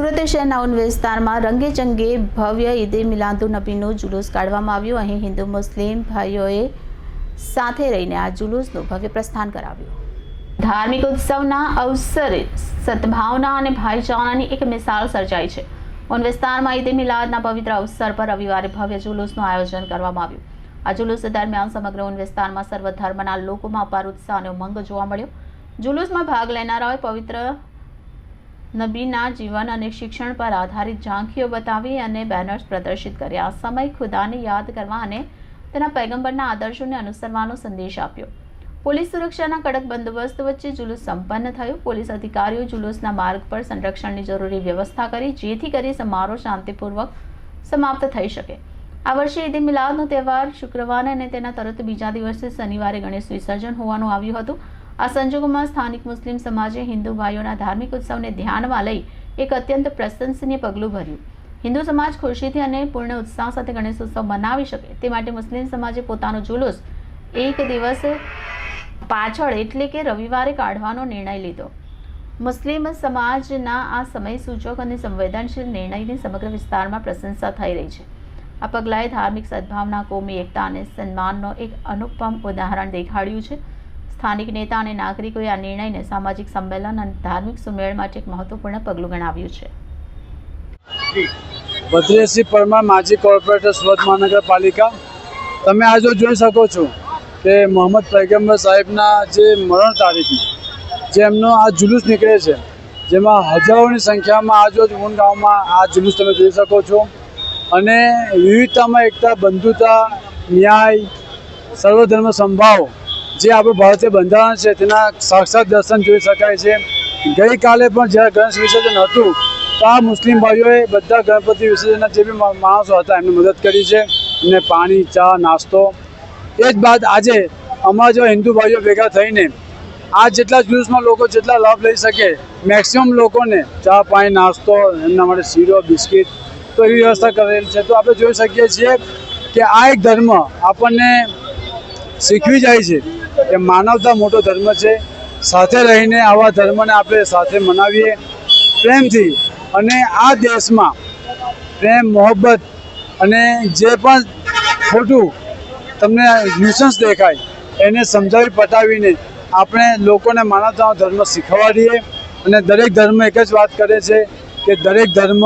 સુરત શહેરના ઉન વિસ્તારમાં રંગેચંગે ભવ્ય ઈદે મિલાદુ નબીનું જુલુસ કાઢવામાં આવ્યું. અહીં હિન્દુ મુસ્લિમ ભાઈઓએ સાથે રહીને આ જુલુસનું ભવ્ય પ્રસ્થાન કરાવ્યું. ધાર્મિક ઉત્સવના અવસરે સદભાવના અને ભાઈચારાની એક મિસાલ સર્જાઈ છે. ઉન વિસ્તારમાં ઈદે મિલાદના પવિત્ર અવસર પર રવિવારે ભવ્ય જુલુસનું આયોજન કરવામાં આવ્યું. આ જુલુસ દરમિયાન સમગ્ર ઉન વિસ્તારમાં સર્વ ધર્મના લોકોમાં અપાર ઉત્સાહ અને ઉમંગ જોવા મળ્યો. જુલુસમાં ભાગ લેનારાઓએ પવિત્ર નબીના જીવન અને શિક્ષણ પર આધારિત ઝાંખીઓ બતાવી અને બેનર્સ પ્રદર્શિત કર્યા. સમય ખુદાને યાદ કરવા અને તેના પૈગંબરના આદર્શોને અનુસરવાનો સંદેશ આપ્યો. પોલીસ સુરક્ષાના કડક બંદોબસ્ત વચ્ચે જુલુસ સંપન્ન થયું. પોલીસ અધિકારીઓ જુલુસના માર્ગ પર સંરક્ષણની જરૂરી વ્યવસ્થા કરી, જેથી કરી સમારોહ શાંતિપૂર્વક સમાપ્ત થઈ શકે. આ વર્ષે ઈદ મિલાદનો તહેવાર શુક્રવારે અને તેના તરત બીજા દિવસે શનિવારે ગણેશ વિસર્જન હોવાનું આવ્યું હતું. આ સંજોગોમાં સ્થાનિક મુસ્લિમ સમાજે હિન્દુ ભાઈઓના ધાર્મિક ઉત્સવને ધ્યાનમાં લઈ એક અત્યંત પ્રશંસનીય પગલું ભર્યું. હિન્દુ સમાજ ખુશીથી અને પૂર્ણ ઉત્સાહ સાથે ગણેશ ઉત્સવ મનાવી શકે તે માટે મુસ્લિમ સમાજે પોતાનો જુલુસ એક દિવસ પાછળ એટલે કે રવિવારે કાઢવાનો નિર્ણય લીધો. મુસ્લિમ સમાજના આ સમય સૂચક અને સંવેદનશીલ નિર્ણયની સમગ્ર વિસ્તારમાં પ્રશંસા થઈ રહી છે. આ પગલાંએ ધાર્મિક સદભાવના, કોમી એકતા અને સન્માનનો એક અનુપમ ઉદાહરણ દેખાડ્યું છે. સ્થાનિક નેતા અને નાગરિકોએ આ નિર્ણયને સામાજિક સંમેલન અને ધાર્મિક સુમેળ માટે એક મહત્વપૂર્ણ પગલું ગણાવ્યું છે. ભદ્રેશસિંહ પરમાર, માજી કોર્પોરેટર, સુરત મહાનગરપાલિકા. તમે આજે જોઈ શકો છો કે મોહમ્મદ પૈગમ્બર સાહેબના જે મરણ તારીખમાં, જે એમનો આ જુલુસ નીકળે છે, જેમાં હજારોની સંખ્યામાં આજ રોજ ઊન ગામમાં આ જુલુસ તમે જોઈ શકો છો. અને વિવિધતામાં એકતા, બંધુતા, ન્યાય, સર્વધર્મ સંભાવ જે આપણું ભારતીય બંધારણ છે, તેના સાક્ષાત દર્શન જોઈ શકાય છે. ગઈકાલે પણ જ્યારે ગણેશ વિસર્જન હતું, તો આ મુસ્લિમ ભાઈઓએ બધા ગણપતિ વિસર્જનના જે બી માણસો હતા, એમને મદદ કરી છે. એમને પાણી, ચા, નાસ્તો. એ જ બાદ આજે અમારા જેવા હિન્દુ ભાઈઓ ભેગા થઈને આ જેટલા જુલુસમાં લોકો જેટલા લાભ લઈ શકે, મેક્સિમમ લોકોને ચા, પાણી, નાસ્તો, એમના માટે શીરો, બિસ્કિટ તો એવી વ્યવસ્થા કરેલ છે. તો આપણે જોઈ શકીએ છીએ કે આ એક ધર્મ આપણને શીખવી જાય છે કે માનવતા મોટો ધર્મ છે. સાથે રહીને આવા ધર્મને આપણે સાથે મનાવીએ. પ્રેમથી અને આ દેશમાં પ્રેમ, મોહબ્બત અને જે પણ ખોટું તમને ન્યુસન્સ દેખાય, એને સમજાવી પટાવીને આપણે લોકોને માનવતાનો ધર્મ શીખવાડીએ અને દરેક ધર્મ એક જ વાત કરે છે કે દરેક ધર્મ,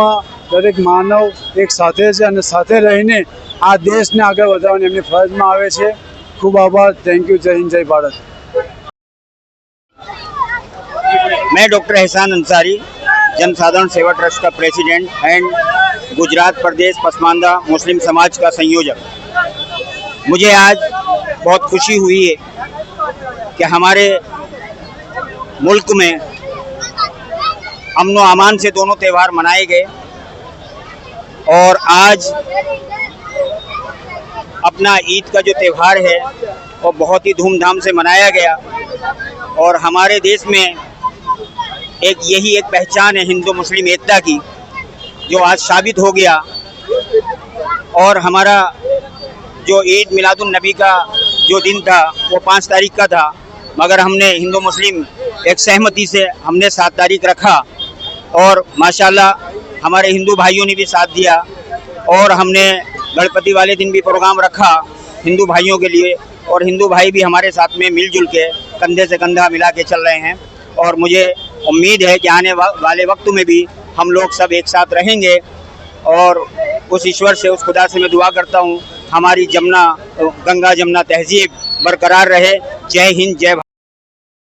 દરેક માનવ એક સાથે છે અને સાથે રહીને આ દેશને આગળ વધારવાની એમની ફરજમાં આવે છે. ખૂબ આભાર થેન્ક યુ જય હિન્દ જય ભારત मैं डॉक्टर एहसान अंसारी जन साधारण सेवा ट्रस्ट का प्रेसिडेंट एंड गुजरात प्रदेश पसमानदा मुस्लिम समाज का संयोजक मुझे आज बहुत खुशी हुई है कि हमारे मुल्क में अमन व अमान से दोनों त्यौहार मनाए गए और आज अपना ईद का जो त्यौहार है, वो बहुत ही धूमधाम से मनाया गया। और हमारे देश में एक यही एक पहचान है हिंदू मुस्लिम एकता की, जो आज साबित हो गया। और हमारा जो ईद मिलादुन नबी का जो दिन था, वो पाँच तारीख का था। मगर हमने हिंदू मुस्लिम एक सहमति से हमने सात तारीख रखा। और माशाल्लाह हमारे हिंदू भाइयों ने भी साथ दिया। और हमने गणपति वाले दिन भी प्रोग्राम रखा हिंदू भाइयों के लिए और हिंदू भाई भी हमारे साथ में मिलजुल के कंधे से कंधा मिला के चल रहे हैं। और मुझे उम्मीद है कि आने वाले वक्त में भी हम लोग सब एक साथ रहेंगे और उस ईश्वर से, उस खुदा से मैं दुआ करता हूँ, हमारी जमुना, गंगा जमुना तहजीब बरकरार रहे। जय हिंद, जय